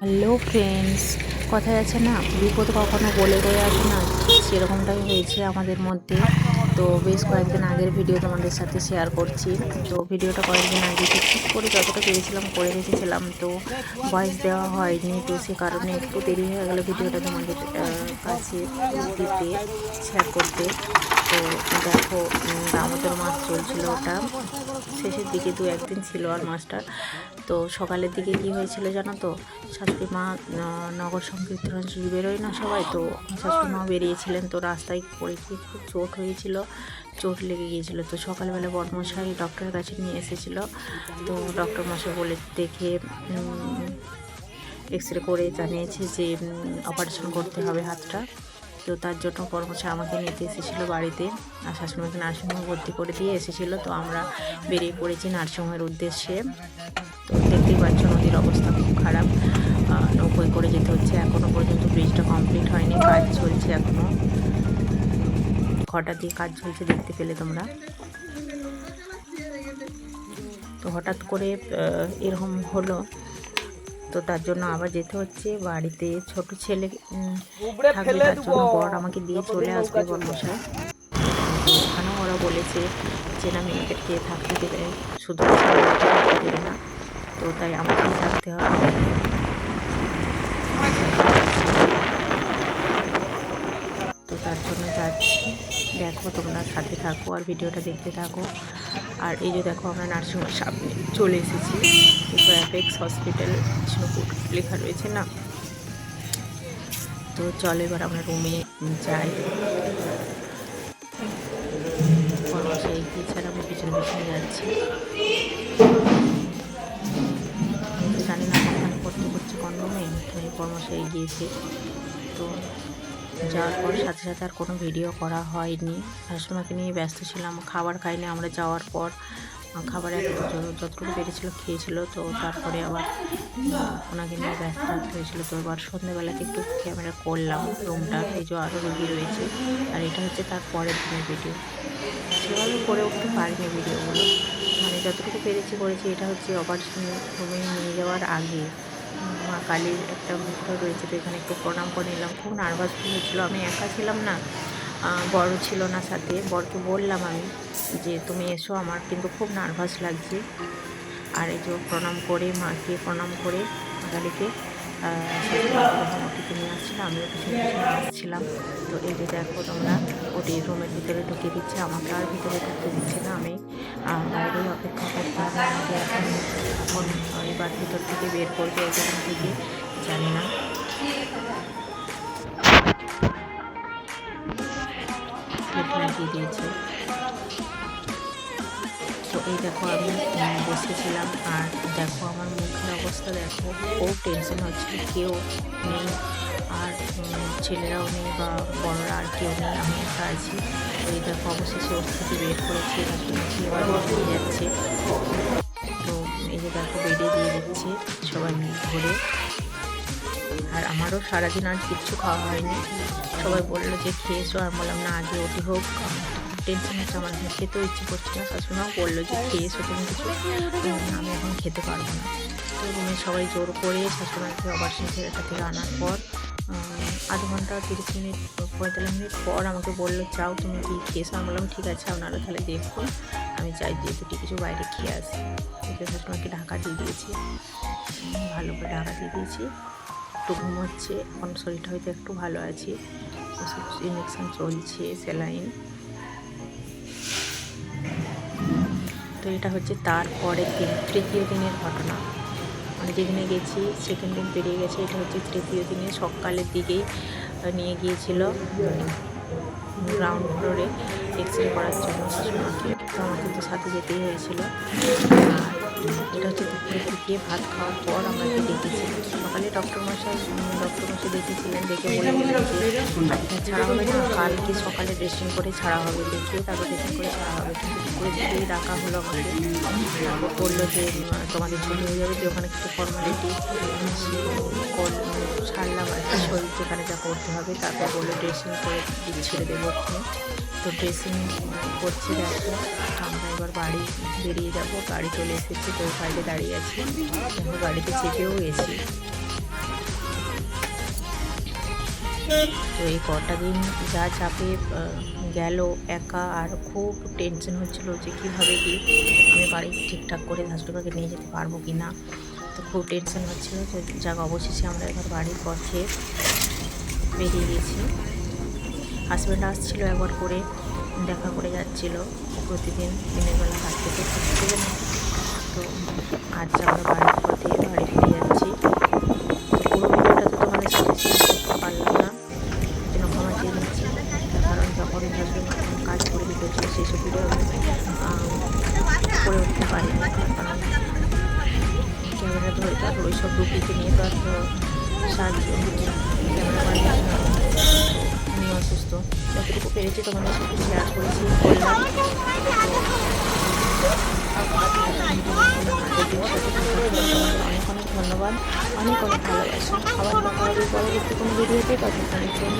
Hello friends কথায় আছে না? বিপদ কখনো বলে বয়ে আসে না। সেরকমটাই হয়েছে আমাদের মধ্যে। তো বেশ কয়েকদিন আগের ভিডিও তোমাদের সাথে শেয়ার করছি। তো ভিডিওটা কয়েকদিন আগে ঠিক করে যতটা পেরেছিলাম করে রেখেছিলাম। তো ভয়েস দেওয়া হয়নি, তো সে কারণে একটু দেরি হয়ে গেল ভিডিওটা তোমাদের কাছে দিতে শেয়ার করতে। তো দেখো উম, দামোদর মাছ চলছিল ওটা। শেষের দিকে দু একদিন ছিল আর মাছটা। তো সকালের দিকে কি হয়েছিল জানো তো? শাশুড়ি মা নগর সংকীর্তন বেরোয় না সবাই। তো শাশুড়ি মা বেরিয়েছিলেন। তো রাস্তায় পড়ে গিয়ে খুব চোট হয়েছিল। চোট লেগে গিয়েছিল। তো সকালবেলা বর্মশাই ডক্টরের কাছে নিয়ে এসেছিল। তো ডক্টর মশাই বলে দেখে এক্স রে করে জানিয়েছে যে অপারেশন করতে হবে হাতটা। তো তার জন্য কর্মচারী আমাকে নিতে এসেছিল বাড়িতে। আর শাশুড়িমাকে নার্সিংহোমে ভর্তি করে দিয়ে এসেছিল। তো আমরা বেরিয়ে পড়েছি নার্সিংহোমের উদ্দেশ্যে। তো দেখতেই পাচ্ছ নদীর অবস্থা খুব খারাপ। নৌকোয় করে যেতে হচ্ছে। এখনও পর্যন্ত ব্রিজটা কমপ্লিট হয়নি। কাজ চলছে এখনও খটা দিয়ে কাজ চলছে দেখতে পেলে তোমরা। তো হঠাৎ করে এরকম হলো তো তার জন্য আবার যেতে হচ্ছে। বাড়িতে ছোট ছেলে থাকবে তার জন্য বর আমাকে দিয়ে চলে আসবে বর্মশাই ওখানেও ওরা বলেছে যে না মেয়েদেরকে থাকতে দেবে। শুধু দেবে না তো তাই আমাকেই থাকতে হবে। তো তার জন্য যাচ্ছি। দেখো তোমরা সাথে থাকো আর ভিডিওটা দেখতে থাকো। আর এই যে দেখো আমরা নার্সিংহোমের সামনে চলে এসেছি। অ্যাপেক্স হসপিটাল লেখা রয়েছে না? তো চলো এবার আমরা রুমে যাই। এছাড়া আমি পিছনে পিছনে যাচ্ছি? জানি না করতে করছে কোন রুমে তো এই কর্মশাই গিয়েছে তো যাওয়ার পর সাথে সাথে আর কোনো ভিডিও করা হয়নি। শাশুড়িমাকে নিয়ে ব্যস্ত ছিলাম, খাবার খাইনি আমরা যাওয়ার পর। খাবার যতটুকু পেরেছিল খেয়েছিল, তো তারপরে আবার ওনাকে নিয়ে ব্যস্ত থাকতে হয়েছিল। তো এবার সন্ধ্যেবেলাতে একটু ক্যামেরা করলাম রুমটা, এই যে আরও রুগী রয়েছে। আর এটা হচ্ছে তার পরের দিনের ভিডিও। সেভাবে করে উঠতে পারিনি ভিডিওগুলো। মানে যতটুকু পেরেছি করেছি, এটা হচ্ছে অপারেশন রুমে নিয়ে যাওয়ার আগে। মা কালীর একটা মুক্ত রয়েছে তো এখানে একটু প্রণাম করে নিলাম। খুব নার্ভাস ফিল হচ্ছিল। আমি একা ছিলাম না বড় ছিল না সাথে। বরকে বললাম আমি যে, তুমি এসো, আমার কিন্তু খুব নার্ভাস লাগছে। আর এই যে প্রণাম করে, মাকে প্রণাম করে মা কালীকে। নিয়ে আসছিলাম আমিও পিছনে পিছনে আসছিলাম তো এই যে দেখো তোমরা ওটি রুমের ভিতরে ঢুকিয়ে দিচ্ছে, আমাকে আর ভিতরে ঢুকতে দিচ্ছে না আমি। বাইরেই অপেক্ষা করতে আমাকে এখন এবার ভিতর থেকে বের করবে এখান থেকে, জানি না। লাগিয়ে দিয়েছে। এই দেখো আমি বসেছিলাম আর দেখো আমার মুখের অবস্থা দেখো, খুব টেনশন হচ্ছে, কেউ নেই আর ছেলেরাও নেই বা বড়রা আর কেউ নেই, আমি একা আছি। এই দেখো অবশেষে ওর থেকে বের করেছি বেরিয়ে যাচ্ছে। তো এই যে দেখো বেরিয়ে দিয়ে দিচ্ছে সবাই মিলে ধরে আর আমারও সারাদিন আর কিচ্ছু খাওয়া হয়নি। সবাই বলল যে খেয়েছো আর বললাম, না, আগে ওটি হোক। টেনশন হচ্ছে আমার খেতেও ইচ্ছে করছে না, শাশুড়িমাও বলল যে খেয়েছো তুমি কিছু। আমি এখন খেতে পারব না। তো রুমে সবাই জোর করে শাশুড়িমাকে অপারেশন থিয়েটার থেকে আনার পর আধ ঘণ্টা তিরিশ মিনিট, পঁয়তাল্লিশ মিনিট পর আমাকে বলল চাও তুমি কি খেয়েছো আমি বললাম, ঠিক আছে, আপনারা তাহলে দেখুন। আমি চাই যে দুটি কিছু বাইরে খেয়ে আসি। শাশুড়িমাকে ঢাকা দিয়ে দিয়েছি। ভালো করে ঢাকা দিয়ে দিয়েছি। একটু ঘুমোচ্ছে। এখন শরীরটা হয়তো একটু ভালো আছে। ওষুধ ইঞ্জেকশন চলছে স্যালাইন তো এটা হচ্ছে তার পরের দিন, তৃতীয় দিনের ঘটনা। মানে যেখানে গেছি সেকেন্ড দিন পেরিয়ে গেছে, এটা হচ্ছে তৃতীয় দিনে সকালের দিকেই নিয়ে গিয়েছিল। গ্রাউন্ড ফ্লোরে এক্স রে করার জন্য শাশুড়িমাকে তো আমাকে তো সাথে যেতেই হয়েছিল। এটা হচ্ছে দুপুরের দিকে ভাত খাওয়ার পর আমাকে ডেকেছি। সকালে ডক্টর মশাই ডক্টর মশাই দেখেছিলেন দেখে বলে ছাড়া হবে না, কালকে সকালে ড্রেসিং করে ছাড়া হবে, দেখিয়ে তারপর ড্রেসিং করে ছাড়া হবে। কিন্তু দুপুরের দিকেই ডাকা হলো আমাকে। বলল যে, তোমাদের ছুটি হয়ে যাবে যে ওখানে কিছু ফর্মালিটি ছাড়লাম আর কি। শরীর যেখানে যা করতে হবে তারপর বলল ড্রেসিং করে ছেড়ে দেবো ওখানে তো ড্রেসিং করছে দেখো। আমরা এবার বাড়ি বেরিয়ে যাব। গাড়ি চলে এসেছি, তো সাইডে দাঁড়িয়ে আছি। দেখো, গাড়িতে চেপেও গেছি। তো এই কটা দিন যা চাপে গেল একা আর খুব টেনশন হচ্ছিল যে কীভাবে কি আমি বাড়ি ঠিকঠাক করে শাশুড়িমাকে নিয়ে যেতে পারব কি না তো খুব টেনশন হচ্ছিল তো যাক অবশেষে আমরা এবার বাড়ির পথে বেরিয়ে গেছি। হাজব্যান্ড আসছিল একবার করে, দেখা করে যাচ্ছিল। প্রতিদিন দিনের বেলা হাত থেকে তো আজ আমরা বাড়ির পথে বাড়ি সব রুটিকে নিয়ে তো তো সাহায্য আমি অসুস্থ। যতটুকু পেরেছি তোমাদের সাথে শেয়ার করেছি। অনেক অনেক ধন্যবাদ। অনেক অনেক ভালোবাসা। আবার পরবর্তী কোনো ভিডিওতে। ততক্ষণের জন্য